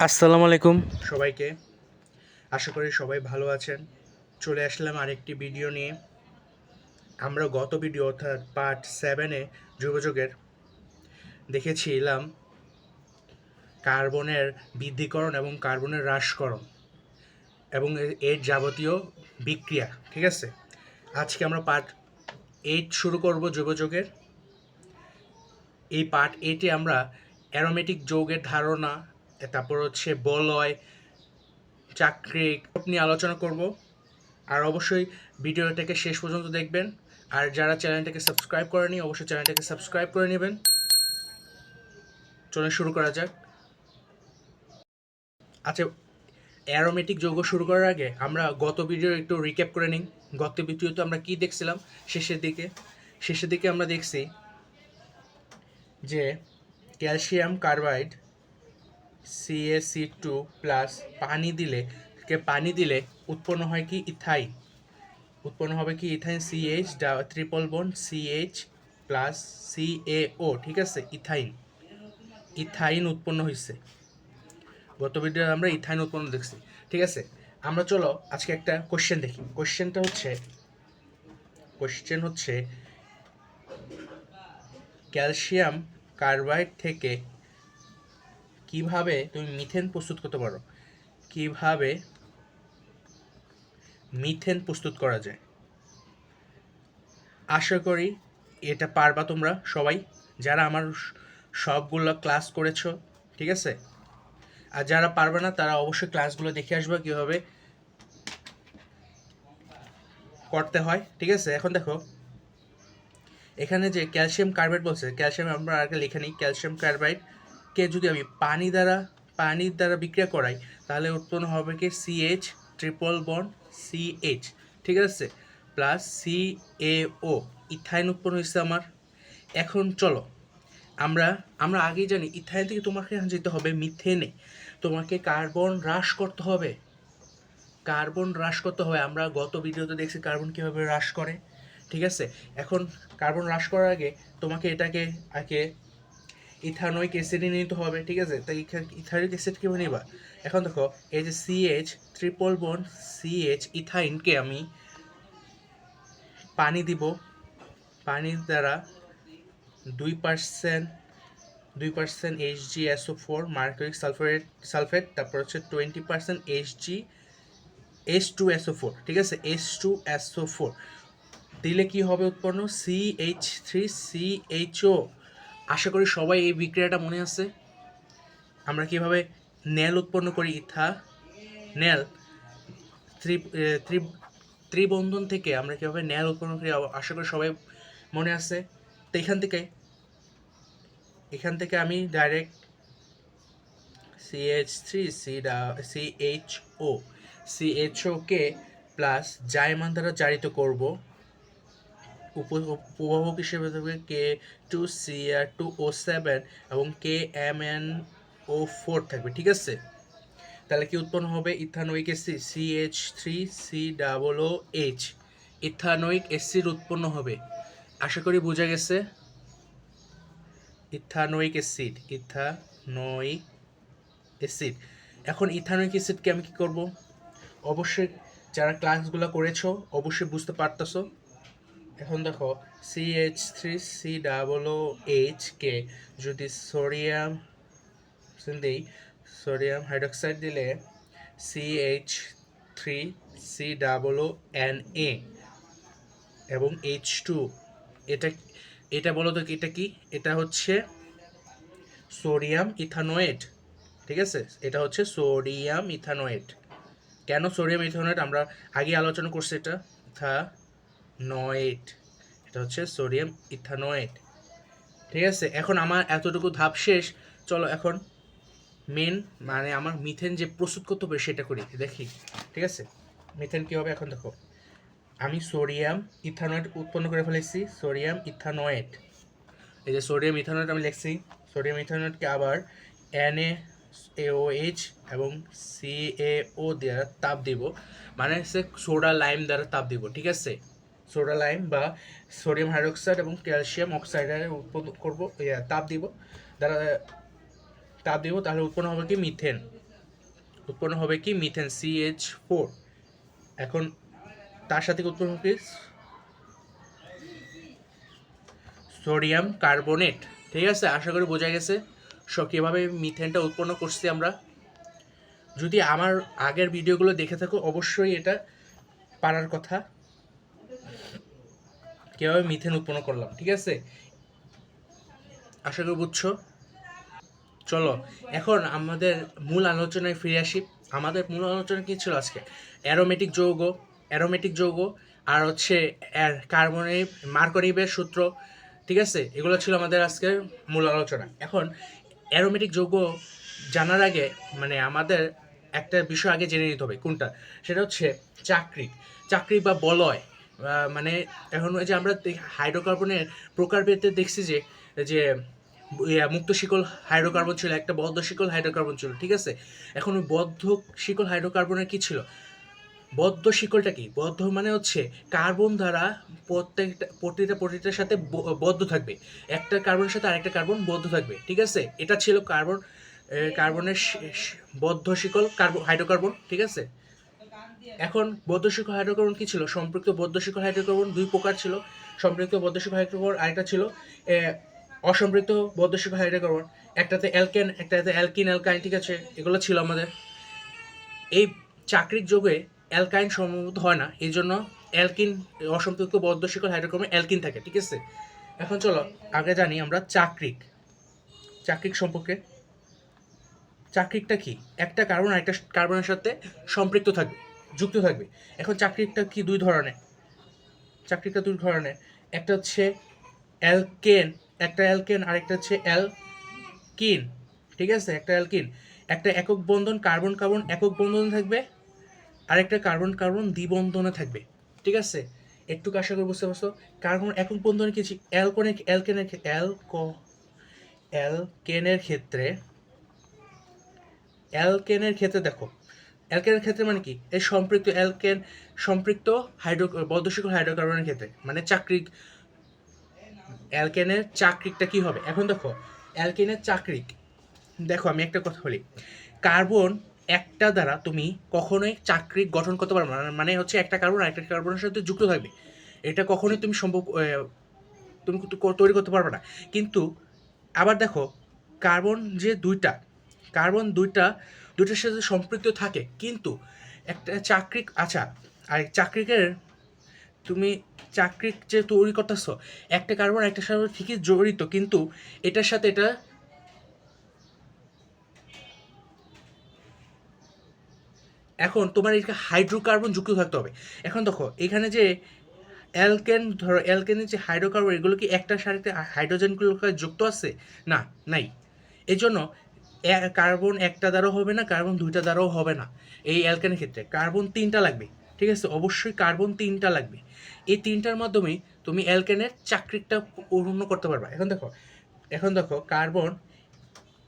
আসসালামু আলাইকুম। সবাইকে আশা করি সবাই ভালো আছেন। চলে আসলাম আরেকটি ভিডিও নিয়ে। আমরা গত ভিডিও অর্থাৎ পার্ট সেভেনে যোগাযোগের দেখেছিলাম কার্বনের বৃদ্ধিকরণ এবং কার্বনের হ্রাসকরণ এবং এর- যাবতীয় বিক্রিয়া, ঠিক আছে? আজকে আমরা পার্ট এইট শুরু করব যোগাযোগের। এই পার্ট এইটে আমরা অ্যারোমেটিক যৌগের ধারণা তারপর হচ্ছে বলয় চাকরি নিয়ে আলোচনা করব। আর অবশ্যই ভিডিওটাকে শেষ পর্যন্ত দেখবেন। আর যারা চ্যানেলটাকে সাবস্ক্রাইব করেনি, অবশ্যই চ্যানেলটাকে সাবস্ক্রাইব করে নেবেন। চলে শুরু করা যাক। আচ্ছা অ্যারোমেটিক যৌগ শুরু করার আগে আমরা গত ভিডিও একটু রিক্যাপ করে নিই। গত ভিডিওতে আমরা কি দেখছিলাম? শেষের দিকে শেষের দিকে আমরা দেখছি যে calcium carbide C A C two plus পানি দিলে, কে পানি দিলে উৎপন্ন হয় কি? ইথাইন উৎপন্ন হবে কি? Ethyne C H triple bond C H plus C A O ঠিক আছে? ইথাইন ইথাইন উৎপন্ন হয়েছে গত ভিডিও আমরা ইথাইন উৎপন্ন দেখছি, ঠিক আছে? আমরা চলো আজকে একটা কোশ্চেন দেখি। কোশ্চেনটা হচ্ছে কোশ্চেন হচ্ছে, ক্যালসিয়াম কার্বাইড থেকে কীভাবে তুমি মিথেন প্রস্তুত করতে পারো? কীভাবে মিথেন প্রস্তুত করা যায়? আশা করি এটা পারবা তোমরা সবাই, যারা আমার সবগুলো ক্লাস করেছ, ঠিক আছে? আর যারা পারবে না, তারা অবশ্যই ক্লাসগুলো দেখে আসবে কীভাবে করতে হয়, ঠিক আছে? এখন দেখো, এখানে যে ক্যালসিয়াম কার্বাইড বলছে ক্যালসিয়াম আমরা আগে লিখে নিই ক্যালসিয়াম কার্বাইড কে যদি আমি পানি দ্বারা পানির দ্বারা বিক্রিয়া করাই, তাহলে উৎপন্ন হবে কি? সিএইচ ট্রিপল বন্ড সিএইচ ঠিক আছে? Plus C A O ethyne উৎপন্ন হয়েছে আমার। এখন চলো, আমরা আমরা আগেই জানি, ইথাইন থেকে তোমাকে যেতে হবে মিথেনে। তোমাকে কার্বন হ্রাস করতে হবে। কার্বন হ্রাস করতে হবে। আমরা গত ভিডিওতে দেখছি কার্বন কীভাবে হ্রাস করে, ঠিক আছে? এখন কার্বন হ্রাস করার আগে তোমাকে এটাকে, আগে ইথানোইক অ্যাসিডে নিতে হবে, ঠিক আছে? তাই ইথানোইক অ্যাসিড কীভাবে নিবা? এখন দেখো, এই যে C H triple bond C H ইথাইনকে আমি পানি দিব পানির দ্বারা দুই পার্সেন্ট দুই percent H G S O four mercuric sulphate sulphate, তারপর হচ্ছে twenty percent H G H two S O four ঠিক আছে? এইচ টু এসও ফোর দিলে কি হবে উৎপন্ন? C H three C H O আশা করি সবাই এই বিক্রিয়াটা মনে আছে। আমরা কীভাবে নেল উৎপন্ন করি ইথা? নেল ত্রিবন্ধন থেকে আমরা কীভাবে নেল উৎপন্ন করি আশা করি সবাই মনে আছে। তো এখান থেকে এখান থেকে আমি direct CH three C C H O C H কে প্লাস জায়মান দ্বারা জারিত করব। উপভোগ হিসেবে থাকবে K two C R two O seven এবং K M N O four থাকবে, ঠিক আছে? তাহলে কি উৎপন্ন হবে? Ethanoic acid C H three C double O H ethanoic এসির উৎপন্ন হবে। আশা করি বোঝা গেছে? ইথানোইক অ্যাসিড ইথানোইক অ্যাসিড এখন ইথানোইক অ্যাসিডকে আমি কি করব? অবশ্যই যারা ক্লাসগুলো করেছ, অবশ্যই বুঝতে পারতেছো। এখন দেখো C H three C double O H কে যদি সোডিয়াম দিই? সোডিয়াম হাইড্রোক্সাইড দিলে C H three C double O N A এবং এইচ টু এটা এটা বলো তো এটা কি? এটা হচ্ছে সোডিয়াম ইথানোয়েট ঠিক আছে? এটা হচ্ছে সোডিয়াম ইথানোয়েট কেন সোডিয়াম ইথানোয়েট আমরা আগে আলোচনা করছি এটা। ইথানোয়েট এটা হচ্ছে সোডিয়াম ইথানোয়েট ঠিক আছে, এখন আমার এতটুকু ধাপ শেষ। চলো এখন মেন মানে আমার মিথেন যে প্রস্তুত করতে হবে সেটা করি, দেখি। ঠিক আছে মিথেন কী হবে এখন দেখো। আমি সোডিয়াম ইথানোয়েট উৎপন্ন করে ফেলেছি, সোডিয়াম ইথানোয়েট এই যে সোডিয়াম ইথানোয়েট আমি লিখছি, সোডিয়াম ইথানোয়েটকে আবার এন এইচ এবং সি ও দ্বারা তাপ দিব। মানে হচ্ছে সোডা লাইম দ্বারা তাপ দিব, ঠিক আছে? সোডা লাইম বা সোডিয়াম হাইড্রোক্সাইড এবং ক্যালসিয়াম অক্সাইডের উৎপন্ন করব তাপ দিব। দ্বারা তাপ দিব, তাহলে উৎপন্ন হবে কি? মিথেন। উৎপন্ন হবে কি? মিথেন সিএইচ ফোর এখন তার সাথে উৎপন্ন হবে? Sodium carbonate. ঠিক আছে? আশা করি বোঝা গেছে। সো, কীভাবে মিথেনটা উৎপন্ন করছি আমরা? যদি আমার আগের ভিডিওগুলো দেখে থাকো, অবশ্যই এটা পারার কথা। কীভাবে মিথেন উৎপন্ন করলাম, ঠিক আছে? আশা করি বুঝছ? চলো, এখন আমাদের মূল আলোচনায় ফিরে আসি। আমাদের মূল আলোচনা কী ছিল আজকে? অ্যারোমেটিক যৌগ অ্যারোমেটিক যৌগ, আর হচ্ছে কার্বনে, মার্কনিবের সূত্র, ঠিক আছে? এগুলো ছিল আমাদের আজকের মূল আলোচনা। এখন, অ্যারোমেটিক যৌগ জানার আগে মানে আমাদের একটা বিষয় আগে জেনে নিতে হবে, কোনটা? সেটা হচ্ছে চাকরি চাকরি বা বলয় মানে এখন যে আমরা হাইড্রোকার্বনের প্রকারভেদে দেখছি যে যে মুক্ত শিকল হাইড্রোকার্বন ছিল, একটা বদ্ধ শিকল হাইড্রোকার্বন ছিল, ঠিক আছে? এখন ওই বদ্ধ শিকল হাইড্রোকার্বনের কি ছিল? বদ্ধ শিকলটা কি? বদ্ধ মানে হচ্ছে কার্বন দ্বারা প্রত্যেকটা, প্রতিটা প্রতিটার সাথে বদ্ধ থাকবে। একটা কার্বনের সাথে আরেকটা কার্বন বদ্ধ থাকবে, ঠিক আছে? এটা ছিল কার্বন কার্বনের বদ্ধ শিকল কার্বন হাইড্রোকার্বন ঠিক আছে? এখন বদ্ধ শিকল হাইড্রোকার্বন কি ছিল? সম্পৃক্ত বদ্ধ শিকল হাইড্রোকার্বন দুই প্রকার ছিল। সম্পৃক্ত বদ্ধ শিকল হাইড্রোকার্বন আরেকটা ছিল অসম্পৃক্ত বদ্ধ শিকল হাইড্রোকার্বন। একটাতে অ্যালকেন, একটাতে অ্যালকিন, অ্যালকাইন, ঠিক আছে? এগুলো ছিল আমাদের। এই চাকরির যোগে অ্যালকাইন সম্ভবত হয় না। এই জন্য অ্যালকিন, অসম্পৃক্ত বদ্ধ শিকল অ্যালকিন থাকে, ঠিক আছে? এখন চলো, আগে জানি আমরা চাকরিক। চাকরিক সম্পর্কে। চাকরিকটা কি? একটা কার্বন আরেকটা কার্বনের সাথে সম্পৃক্ত থাকবে। যুক্ত থাকবে। এখন চাকরিকটা কি দুই ধরনের? চাকরিটা দুই ধরনের। একটা হচ্ছে অ্যালকেন, একটা অ্যালকেন আর একটা হচ্ছে অ্যালকিন। ঠিক আছে? একটা অ্যালকিন। একটা একক বন্ধন, কার্বন কার্বন একক বন্ধনে থাকবে। আর একটা কার্বন কার্বন দ্বিবন্ধনে থাকবে। ঠিক আছে? একটু আশা করে বুঝতে পারছ? কার্বন একক বন্ধনে কি অ্যালকোনের, অ্যালকেনের অ্যালকো অ্যালকেনের ক্ষেত্রে অ্যালকেনের ক্ষেত্রে দেখো অ্যালকেনের ক্ষেত্রে মানে কি? এই সম্পৃক্ত অ্যালকেন, সম্পৃক্ত হাইড্রো বদ্ধশিকল হাইড্রোকার্বনের ক্ষেত্রে। মানে চাকরিক অ্যালকেনের চাকরিকটা কি হবে? এখন দেখো, অ্যালকেনের চাকরিক, দেখো আমি একটা কথা বলি। কার্বন একটা দ্বারা তুমি কখনোই চাকরিক গঠন করতে পারবে না। মানে হচ্ছে একটা কার্বন আরেকটা কার্বনের সাথে যুক্ত থাকবে। এটা কখনোই তুমি সম্ভব তুমি তৈরি করতে পারবে না। কিন্তু আবার দেখো, কার্বন যে দুইটা, কার্বন দুইটা দুইটার সাথে সম্পৃক্ত থাকে। কিন্তু একটা চাকরিক আচ্ছা আর চাকরিকের তুমি চাকরি যে তৈরি করতেছ, একটা কার্বন একটা সাথে ঠিকই জড়িত, কিন্তু এটার সাথে এটা এখন তোমার এখানে হাইড্রোকার্বন যুক্ত থাকতে হবে। এখন দেখো, এখানে যে অ্যালকেন, ধরো অ্যালকেনের যে হাইড্রোকার্বন, এগুলো কি একটা সাথে হাইড্রোজেনগুলো যুক্ত আছে? না, নাই। এই জন্য এ- কার্বন একটা দ্বারাও হবে না, কার্বন দুইটা দ্বারাও হবে না এই অ্যালকেনের ক্ষেত্রে। কার্বন তিনটা লাগবে, ঠিক আছে? অবশ্যই কার্বন তিনটা লাগবে। এই তিনটার মাধ্যমে তুমি অ্যালকেনের চাকরিটা পূর্ণ করতে পারবা। এখন দেখো এখন দেখো কার্বন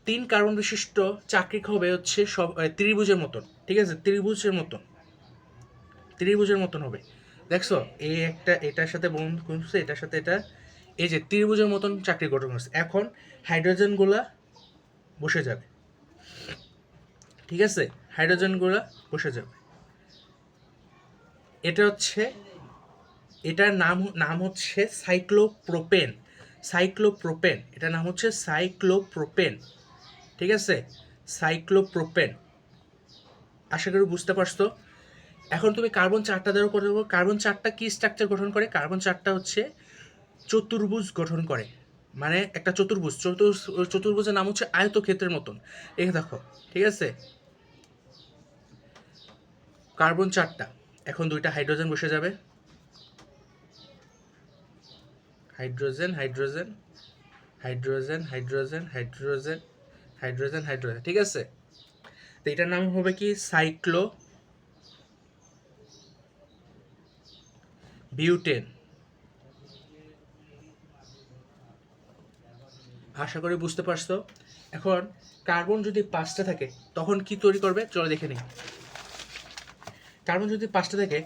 তিন কার্বন বিশিষ্ট চাকরিক হবে হচ্ছে সব ত্রিভুজের মতন, ঠিক আছে? ত্রিভুজের মতন। ত্রিভুজের মতন হবে। দেখছ? এই একটা, এটার সাথে বন্ধ করছে, এটার সাথে এটা, এই যে ত্রিভুজের মতন চাকরি গঠন করছে। এখন হাইড্রোজেনগুলা বসে যাবে। ঠিক আছে? হাইড্রোজেনগুলা বসে যাবে। এটা হচ্ছে, এটার নাম নাম হচ্ছে সাইক্লোপ্রোপেন। সাইক্লোপ্রোপেন, এটার নাম হচ্ছে সাইক্লোপ্রোপেন। ঠিক আছে? সাইক্লোপ্রোপেন। আশা করি বুঝতে পারছ? এখন তুমি কার্বন চারটা দ্বারা পারব কার্বন চারটা কি স্ট্রাকচার গঠন করে? কার্বন চারটা হচ্ছে চতুর্ভুজ গঠন করে। মানে একটা চতুর্ভুজ চতুর চতুর্ভুজের নাম হচ্ছে আয়তক্ষেত্রের মতন। এই দেখো, ঠিক আছে? কার্বন চারটা। এখন দুইটা হাইড্রোজেন বসে যাবে। Hydrogen hydrogen hydrogen hydrogen hydrogen hydrogen hydrogen ঠিক আছে? তো এটার নাম হবে কি? সাইক্লো বিউটেন আশা করি বুঝতে পারছ? এখন কার্বন যদি পাঁচটা থাকে, তখন কি তৈরি করবে? চলো দেখে নিই। কার্বন যদি পাঁচটা থাকে,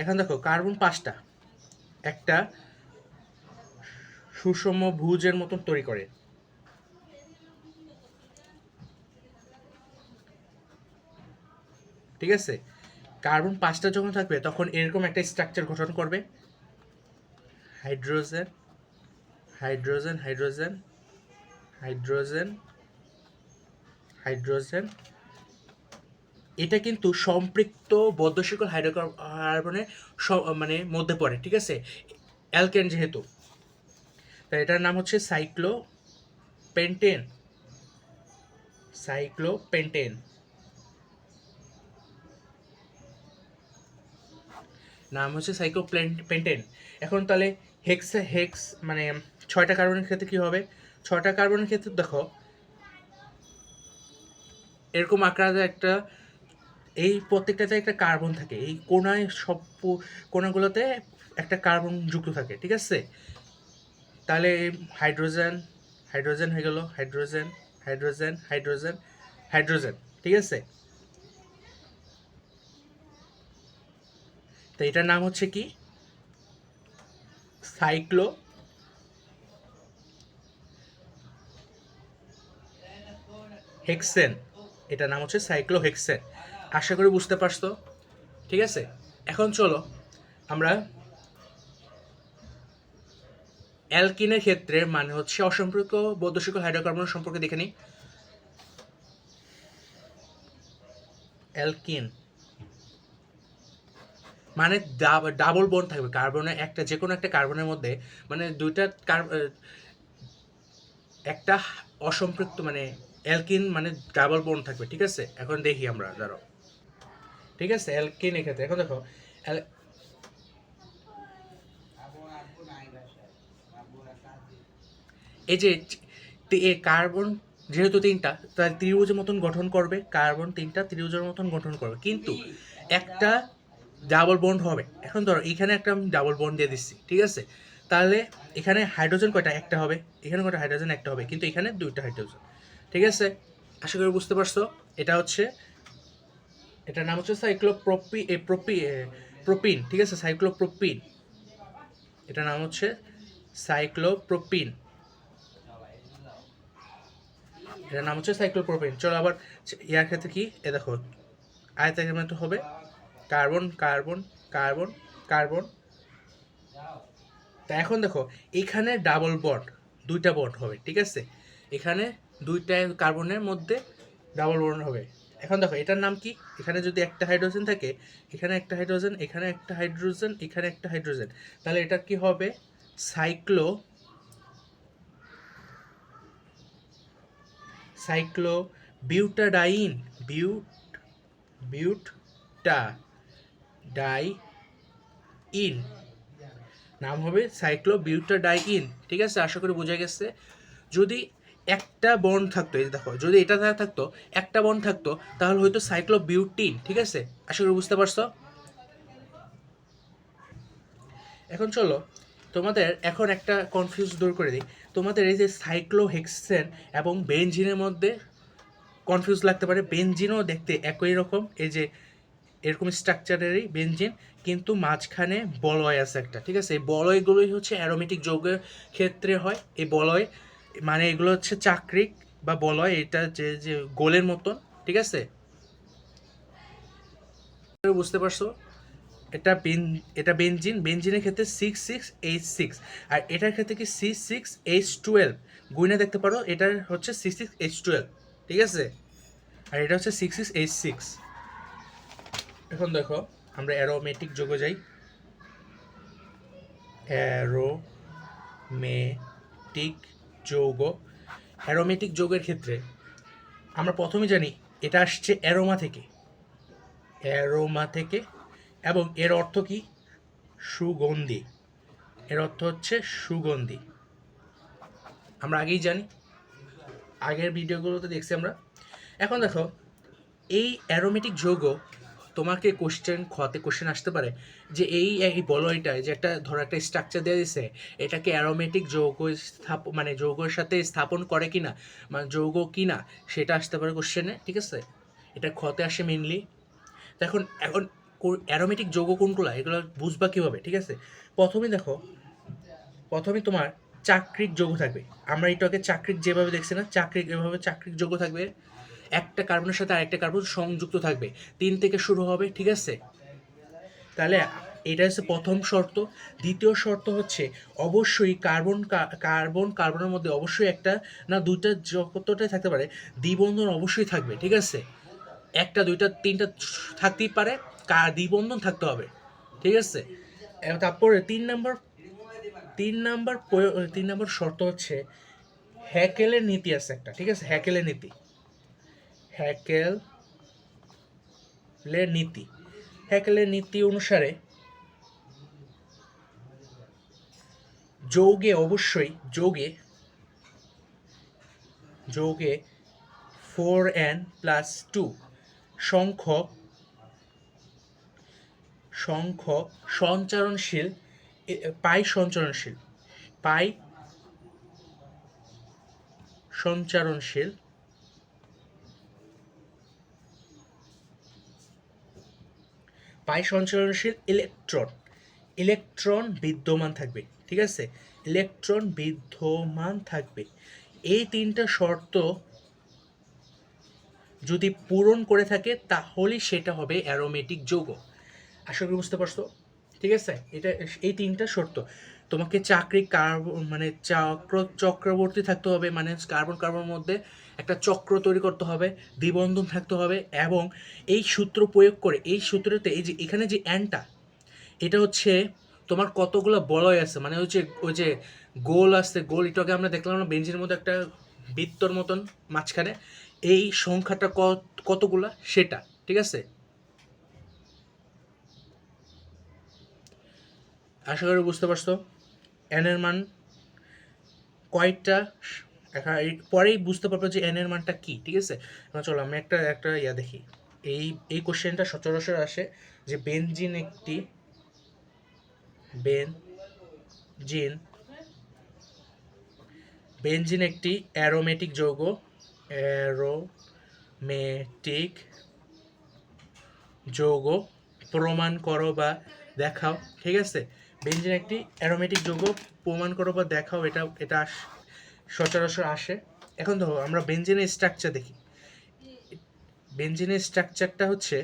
এখন দেখো, কার্বন পাঁচটা একটা সুষম ভুজের মতন তৈরি করে। ঠিক আছে? কার্বন পাঁচটা যখন থাকবে, তখন এরকম একটা স্ট্রাকচার গঠন করবে। Hydrogen hydrogen hydrogen hydrogen hydrogen. এটা কিন্তু সম্পৃক্ত বদ্ধশিকল হাইড্রোকার্বনের মানে মধ্যে পড়ে, ঠিক আছে? অ্যালকেন যেহেতু। তাই এটার নাম হচ্ছে সাইক্লো পেন্টেন সাইক্লো পেন্টেন নাম হচ্ছে সাইক্লো পেন্টেন এখন তাহলে হেক্স হেক্স মানে ছয়টা কার্বনের ক্ষেত্রে কি হবে? ছয়টা কার্বনের ক্ষেত্রে দেখো, এরকম আকারে একটা, এই প্রত্যেকটাতে একটা কার্বন থাকে। এই কোনায় সব কোনাগুলোতে একটা কার্বন যুক্ত থাকে, ঠিক আছে? তাহলে হাইড্রোজেন হাইড্রোজেন হয়ে গেল, হাইড্রোজেন হাইড্রোজেন হাইড্রোজেন হাইড্রোজেন, ঠিক আছে? তো এটার নাম হচ্ছে কি? Cyclohexane. এটার নাম হচ্ছে সাইক্লো হেক্সেন আশা করি বুঝতে পারছ? ঠিক আছে? এখন চলো, আমরা অ্যালকিনের ক্ষেত্রে মানে হচ্ছে অসম্পর্ক বদ্ধশিকল হাইড্রোকার্বন সম্পর্কে দেখে নিই। অ্যালকিন মানে ডাবল বন্ড থাকবে। কার্বনের একটা যে কোনো একটা কার্বনের মধ্যে মানে দুইটা একটা অসম্পৃক্ত মানে অ্যালকিন মানে ডাবল বন্ড থাকবে, ঠিক আছে? এখন দেখি আমরা ধরো ঠিক আছে? অ্যালকিন এক্ষেত্রে, এখন দেখো এই যে কার্বন যেহেতু তিনটা, তাহলে ত্রিভুজের মতন গঠন করবে, কার্বন তিনটা ত্রিভুজের মতন গঠন করবে। কিন্তু একটা ডাবল বন্ড হবে। এখন ধরো, এখানে একটা আমি ডাবল বন্ড দিয়ে দিচ্ছি, ঠিক আছে? তাহলে এখানে হাইড্রোজেন কয়টা? একটা হবে। এখানে কয়টা? হাইড্রোজেন, একটা হবে। কিন্তু এখানে দুইটা হাইড্রোজেন। ঠিক আছে? আশা করি বুঝতে পারছ। এটা হচ্ছে, এটার নাম হচ্ছে সাইক্লোপ্রোপি এ প্রোপি প্রোপিন ঠিক আছে? সাইক্লোপ্রোপিন এটার নাম হচ্ছে সাইক্লোপ্রোপিন এটার নাম হচ্ছে সাইক্লোপ্রোপিন চলো আবার, ইয়ার ক্ষেত্রে কি? এ দেখো, আয়তাকার মতো হবে। কার্বন কার্বন কার্বন কার্বন তা এখন দেখো, এখানে ডাবল বন্ড দুইটা বন্ড হবে, ঠিক আছে? এখানে দুইটা কার্বনের মধ্যে ডাবল বন্ড হবে। এখন দেখো, এটার নাম কি? এখানে যদি একটা হাইড্রোজেন থাকে, এখানে একটা হাইড্রোজেন এখানে একটা হাইড্রোজেন এখানে একটা হাইড্রোজেন তাহলে এটা কি হবে? সাইক্লো সাইক্লো বিউটাডাইন বিউট বিউটটা ডাই ইন নাম হবে সাইক্লো বিউটাডাইন ঠিক আছে? আশা করি বোঝা গেছে। যদি একটা বন্ড থাকতো, এই যে দেখো, যদি এটা থাকতো, একটা বন্ড থাকতো, তাহলে হয়তো সাইক্লো বিউটিন ঠিক আছে? আশা করি বুঝতে পারছ? এখন চলো, তোমাদের এখন একটা কনফিউজ দূর করে দিই। তোমাদের এই যে সাইক্লোহেক্সেন এবং বেঞ্জিনের মধ্যে কনফিউজ লাগতে পারে। বেঞ্জিনও দেখতে একই রকম, এই যে এরকম স্ট্রাকচারেরই বেঞ্জিন কিন্তু মাঝখানে বলয় আছে একটা, ঠিক আছে? এই বলয়গুলোই হচ্ছে অ্যারোমেটিক যৌগের ক্ষেত্রে হয়, এই বলয় মানে এগুলো হচ্ছে চাকরিক বা বলয়, এটা যে যে গোলের মতন, ঠিক আছে? বুঝতে পারছ? এটা বেন, এটা বেঞ্জিন বেঞ্জিনের ক্ষেত্রে সিক্স সিক্স এইচ সিক্স আর এটার ক্ষেত্রে কি সি সিক্স এইচ টুয়েলভ গুইনে দেখতে পারো, এটার হচ্ছে সি সিক্স এইচ টুয়েলভ ঠিক আছে? আর এটা হচ্ছে সিক্স সিক্স এইচ সিক্স এখন দেখো, আমরা অ্যারোমেটিক যোগে যাই। অ্যারোমেটিক যৌগ অ্যারোমেটিক যৌগের ক্ষেত্রে আমরা প্রথমে জানি এটা আসছে অ্যারোমা থেকে। অ্যারোমা থেকে এবং এর অর্থ কি? সুগন্ধি। এর অর্থ হচ্ছে সুগন্ধি। আমরা আগেই জানি, আগের ভিডিওগুলোতে দেখছি আমরা। এখন দেখো, এই অ্যারোমেটিক যৌগ তোমাকে কোশ্চেন খতে কোশ্চেন আসতে পারে যে এই এই বলো বলয়টায় যে একটা, ধরো একটা স্ট্রাকচার দেওয়া দিছে, এটাকে অ্যারোমেটিক যৌগ স্থাপ মানে যৌগের সাথে স্থাপন করে কিনা মানে যৌগ কিনা, সেটা আসতে পারে কোশ্চেনে ঠিক আছে? এটা খতে আসে মেনলি তো এখন এখন অ্যারোমেটিক যৌগ কোনগুলো, এগুলো বুঝবা কীভাবে, ঠিক আছে? প্রথমে দেখো, প্রথমে তোমার চাকরিক যৌগ থাকবে। আমরা এটাকে চাকরিক যেভাবে দেখছি না, চাকরিক, এভাবে চাকরিক যৌগ থাকবে। একটা কার্বনের সাথে আরেকটা কার্বন সংযুক্ত থাকবে। তিন থেকে শুরু হবে, ঠিক আছে? তাহলে এটা হচ্ছে প্রথম শর্ত। দ্বিতীয় শর্ত হচ্ছে অবশ্যই কার্বন কার্বন, কার্বনের মধ্যে অবশ্যই একটা না দুইটা যতটাই থাকতে পারে। দ্বিবন্ধন অবশ্যই থাকবে, ঠিক আছে? একটা, দুইটা, তিনটা থাকতেই পারে। দ্বিবন্ধন থাকতে হবে, ঠিক আছে? তারপরে তিন নম্বর তিন নম্বর তিন নাম্বার শর্ত হচ্ছে হ্যাকেলের নীতি আছে একটা, ঠিক আছে? হ্যাকেলের নীতি। হ্যাকেলের নীতি। হ্যাকেলের নীতি অনুসারে যৌগে অবশ্যই যোগে যোগে ফোর এন প্লাস টু সংখ্যক সংখ্যক সঞ্চারণশীল পাই সঞ্চারণশীল পাই সঞ্চারণশীল পাই সঞ্চরণশীল ইলেকট্রন। ইলেকট্রন বিদ্যমান থাকবে, ঠিক আছে? ইলেকট্রন বিদ্যমান থাকবে। এই তিনটা শর্ত যদি পূরণ করে থাকে, তাহলেই সেটা হবে অ্যারোমেটিক যৌগ। আশা করি বুঝতে পারছ? ঠিক আছে? এটা এই তিনটা শর্ত। তোমাকে চাকরি কার্বন মানে চক্র চক্রবর্তী থাকতে হবে মানে কার্বন কার্বনের মধ্যে একটা চক্র তৈরি করতে হবে, দ্বিবন্ধন থাকতে হবে এবং এই সূত্র প্রয়োগ করে, এই সূত্রতে এই যে এখানে যে অ্যানটা এটা হচ্ছে তোমার কতগুলো বলয় আছে মানে হচ্ছে ওই যে গোল আসছে গোল এটাকে আমরা দেখলাম না বেঞ্চের মধ্যে একটা বৃত্তর মতন মাঝখানে, এই সংখ্যাটা কত কতগুলা, সেটা, ঠিক আছে? আশা করি বুঝতে পারছ? এন এর মান এই পরেই বুঝতে পারব যে এন এর মানটা কি, ঠিক আছে? চলো আমি একটা একটা ইয়া দেখি। এই এই কোশ্চেনটা সচরাচর আসে যে বেনজিন একটি বেনজিন বেনজিন একটি অ্যারোমেটিক যৌগ অ্যারোমেটিক যৌগ, প্রমাণ করো বা দেখাও, ঠিক আছে? বেনজিন একটি অ্যারোমেটিক যৌগ, প্রমাণ করো বা দেখাও এটা এটা সচরাচর আসে। এখন ধরো, আমরা বেনজিনের স্ট্রাকচার দেখি। বেনজিনের স্ট্রাকচারটা হচ্ছে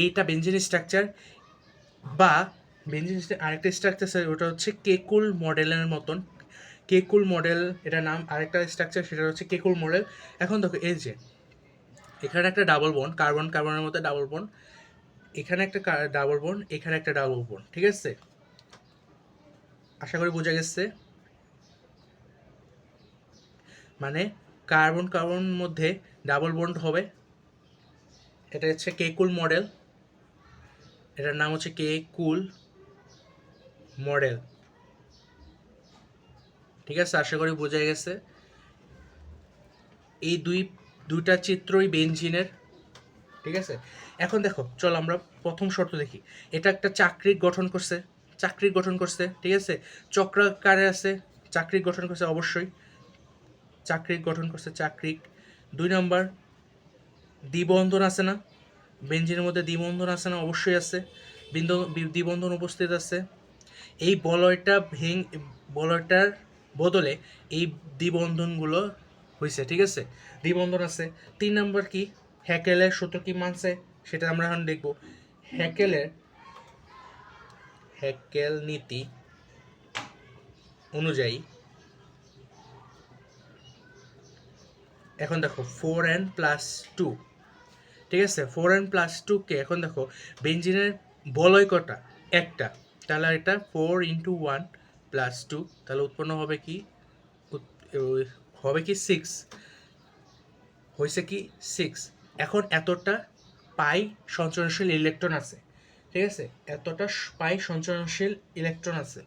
এইটা বেঞ্জিনের স্ট্রাকচার বা বেঞ্জিনের আরেকটা স্ট্রাকচার ওটা হচ্ছে কেকুল মডেলের মতন। কেকুল মডেল এটা নাম আরেকটা স্ট্রাকচার সেটা হচ্ছে কেকুল মডেল। এখন দেখো, এই যে, এখানে একটা ডাবল বোন কার্বন কার্বনের মধ্যে ডাবল বোন এখানে একটা ডাবল বোন এখানে একটা ডাবল বোন ঠিক আছে? আশা করি বোঝা গেছে। মানে কার্বন কার্বন মধ্যে ডাবল বন্ড হবে। এটা হচ্ছে কেকুল মডেল। এটার নাম হচ্ছে কে কুল মডেল। ঠিক আছে, আশা করি বোঝা গেছে। এই দুই, দুইটা চিত্রই বেঞ্জিনের, ঠিক আছে? এখন দেখো, চল আমরা প্রথম শর্ত দেখি। এটা একটা চাকরি গঠন করছে, চাকরি গঠন করছে, ঠিক আছে? চক্রাকারে আছে, চাকরি গঠন করছে, অবশ্যই। চাকরি গঠন করছে, চাকরি। দুই নম্বর, দ্বিবন্ধন আছে না? বেঞ্জিনের মধ্যে দ্বিবন্ধন আছে না? অবশ্যই আছে। বিন্দু, দ্বিবন্ধন উপস্থিত আছে। এই বলয়টা ভেং বলয়টার বদলে এই দ্বিবন্ধনগুলো হয়েছে ঠিক আছে? দ্বিবন্ধন আছে, তিন নম্বর কি? হ্যাকেলের সূত্র কি মানছে? সেটা আমরা এখন দেখব। হ্যাকেলের হ্যাকেল নীতি অনুযায়ী এখন দেখো ফোর এন প্লাস টু ঠিক আছে? ফোর এন প্লাস টুকে এখন দেখো, বেঞ্জিনের বলয় কটা? একটা। তাহলে এটা four into one plus two তাহলে উৎপন্ন হবে কি? হবে কি সিক্স হয়েছে কি সিক্স এখন এতটা পাই সঞ্চরণশীল ইলেকট্রন আছে, ঠিক আছে? এতটা পাই সঞ্চরণশীল ইলেকট্রন আছে।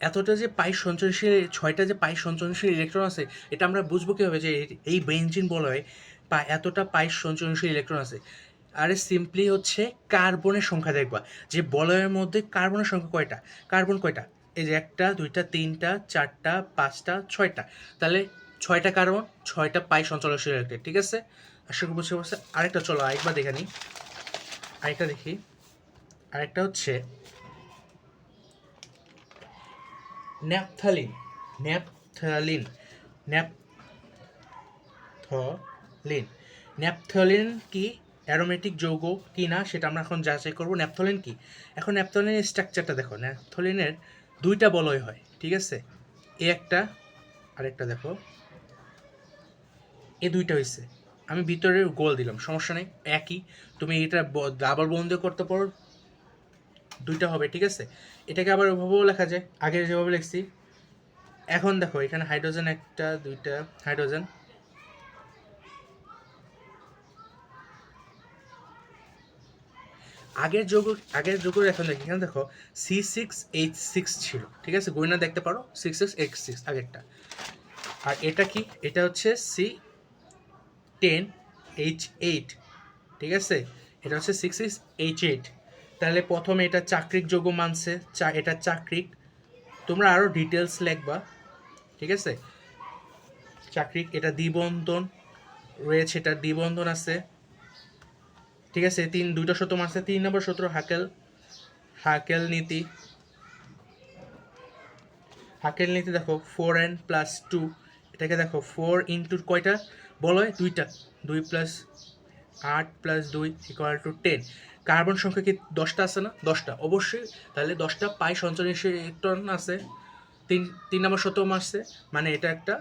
এতটা যে পাই সঞ্চরণশীল ছয়টা যে পাই সঞ্চরণশীল ইলেকট্রন আছে, এটা আমরা বুঝব কীভাবে যে এই- বেঞ্জিন বলয় পা, এতটা পাই সঞ্চরণশীল ইলেকট্রন আছে। আরে সিম্পলি হচ্ছে কার্বনের সংখ্যা দেখবা। যে বলয়ের মধ্যে কার্বনের সংখ্যা কয়টা? কার্বন কয়টা? এই যে একটা, দুইটা, তিনটা, চারটা, পাঁচটা, ছয়টা। তাহলে ছয়টা কার্বন, ছয়টা পাই সঞ্চরণশীল ইলেকট্রন ঠিক আছে? আশা করি বুঝতে পারছে আরেকটা চলো, আরেকবার দেখে নিই আরেকটা দেখি। আরেকটা হচ্ছে ন্যাপথালিন। ন্যাপথালিন। ন্যাপথলিন ন্যাপথলিন কি? অ্যারোমেটিক যৌগ কি না সেটা আমরা এখন যাচাই করব। ন্যাপথলিন কি? এখন ন্যাপথলিনের স্ট্রাকচারটা দেখো, ন্যাপথলিনের দুইটা বলয় হয়, ঠিক আছে? এ একটা, আরেকটা দেখো। এ দুইটা হয়েছে আমি ভিতরে গোল দিলাম, সমস্যা নেই, একই। তুমি এটা আবার বন্ধ করতে পারো, দুইটা হবে, ঠিক আছে? এটাকে আবার ওইভাবেও লেখা যায় আগে যেভাবে লিখছি। এখন দেখো, এখানে হাইড্রোজেন একটা, দুইটা হাইড্রোজেন আগের যোগ আগের যোগ এখন দেখি, এখানে দেখো সি সিক্স এইচ সিক্স ছিল, ঠিক আছে? গইনা দেখতে পারো সিক্স সিক্স এইচ সিক্স আগেরটা। আর এটা কি? এটা হচ্ছে সি টেন এইচ এইট ঠিক আছে? এটা হচ্ছে সিক্স সিক্স এইচ এইট তাহলে প্রথমে এটা চাকরিক যোগ্য মানছে, চা এটা চাকরিক তোমরা আরও ডিটেলস লিখবা, ঠিক আছে? চাকরিক এটা দ্বিবন্ধন রয়েছে, এটা দ্বিবন্ধন আছে। ঠিক আছে, তিন, দুইটা সূত্র মারছে, তিন নম্বর সূত্র হাকেল হাকেল নীতি। হাকেল নীতি দেখো ফোর এন প্লাস টু এটাকে দেখো ফোর ইন্টু কয়টা? বলো, দুইটা। দুই প্লাস আট প্লাস দুই ইকুয়াল টু টেন কার্বন সংখ্যা কি দশটা আছে না? দশটা। অবশ্যই, তাহলে দশটা পাই সঞ্চরণশীল ইলেকট্রন আছে। তিন তিন নম্বর শতম আসছে মানে এটা একটা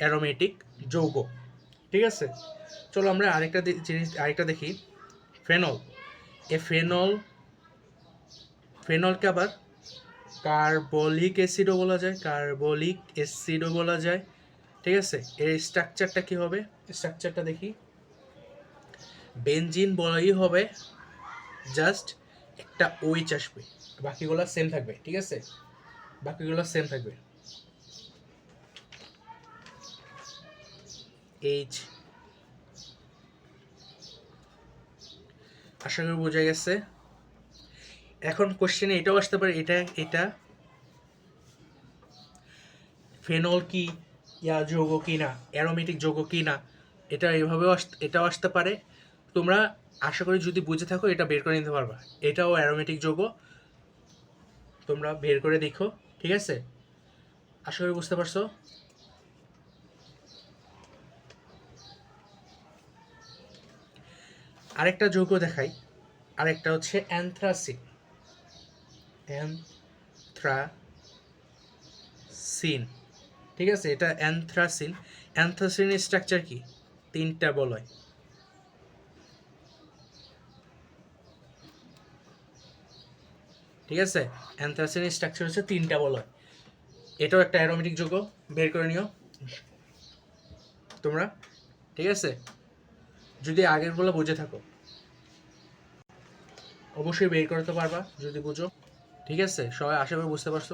অ্যারোমেটিক যৌগ। ঠিক আছে? চলো আমরা আরেকটা জিনিস আরেকটা দেখি। ফেনল। এ ফেনল, ফেনলকে আবার কার্বলিক অ্যাসিডও বলা যায়, কার্বলিক অ্যাসিডও বলা যায়। ঠিক আছে? এর স্ট্রাকচারটা কি হবে? স্ট্রাকচারটা দেখি। বেনজিন বলাই হবে জাস্ট একটা ওইচ আসবে। বাকিগুলো সেম থাকবে, ঠিক আছে? বাকিগুলো সেম থাকবে। এইচ আশা করি বোঝা গেছে। এখন কোশ্চেনে এটাও আসতে পারে, এটা এটা। ফেনল কি? ইয়া যৌগ কি না অ্যারোমেটিক যৌগ কি না এটা এভাবেও এটাও আসতে পারে। তোমরা আশা করি যদি বুঝে থাকো, এটা বের করে নিতে পারবা। এটাও অ্যারোমেটিক যৌগ। তোমরা বের করে দেখো, ঠিক আছে? আশা করি বুঝতে পারছ? আরেকটা যৌগ দেখাই। আরেকটা হচ্ছে অ্যানথ্রাসিন। অ্যানথ্রাসিন। ঠিক আছে? এটা অ্যানথ্রাসিন। অ্যানথ্রাসিনের স্ট্রাকচার কি? তিনটা বলয় ঠিক আছে? অ্যানথ্রাসিনের স্ট্রাকচার হচ্ছে তিনটা বলয় এটাও একটা অ্যারোমেটিক যৌগ। বের করে নিও। তোমরা? ঠিক আছে? যদি আগেরগুলো বুঝে থাকো। অবশ্যই বের করতে পারবা, যদি বুঝো। ঠিক আছে? সবাই আশা করি বুঝতে পারছ।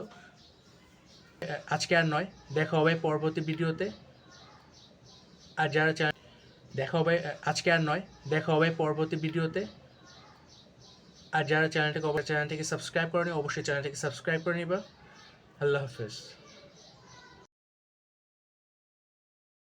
আজকে আর নয়, দেখা হবে পরবর্তী ভিডিওতে। আর যারা চ্যানেল দেখা হবে, আজকে আর নয়, দেখা হবে পরবর্তী ভিডিওতে। আর যারা চ্যানেলটাকে অবশ্যই চ্যানেলটিকে সাবস্ক্রাইব করেনি, অবশ্যই চ্যানেলটিকে সাবস্ক্রাইব করে নিবা। আল্লাহ হাফেজ।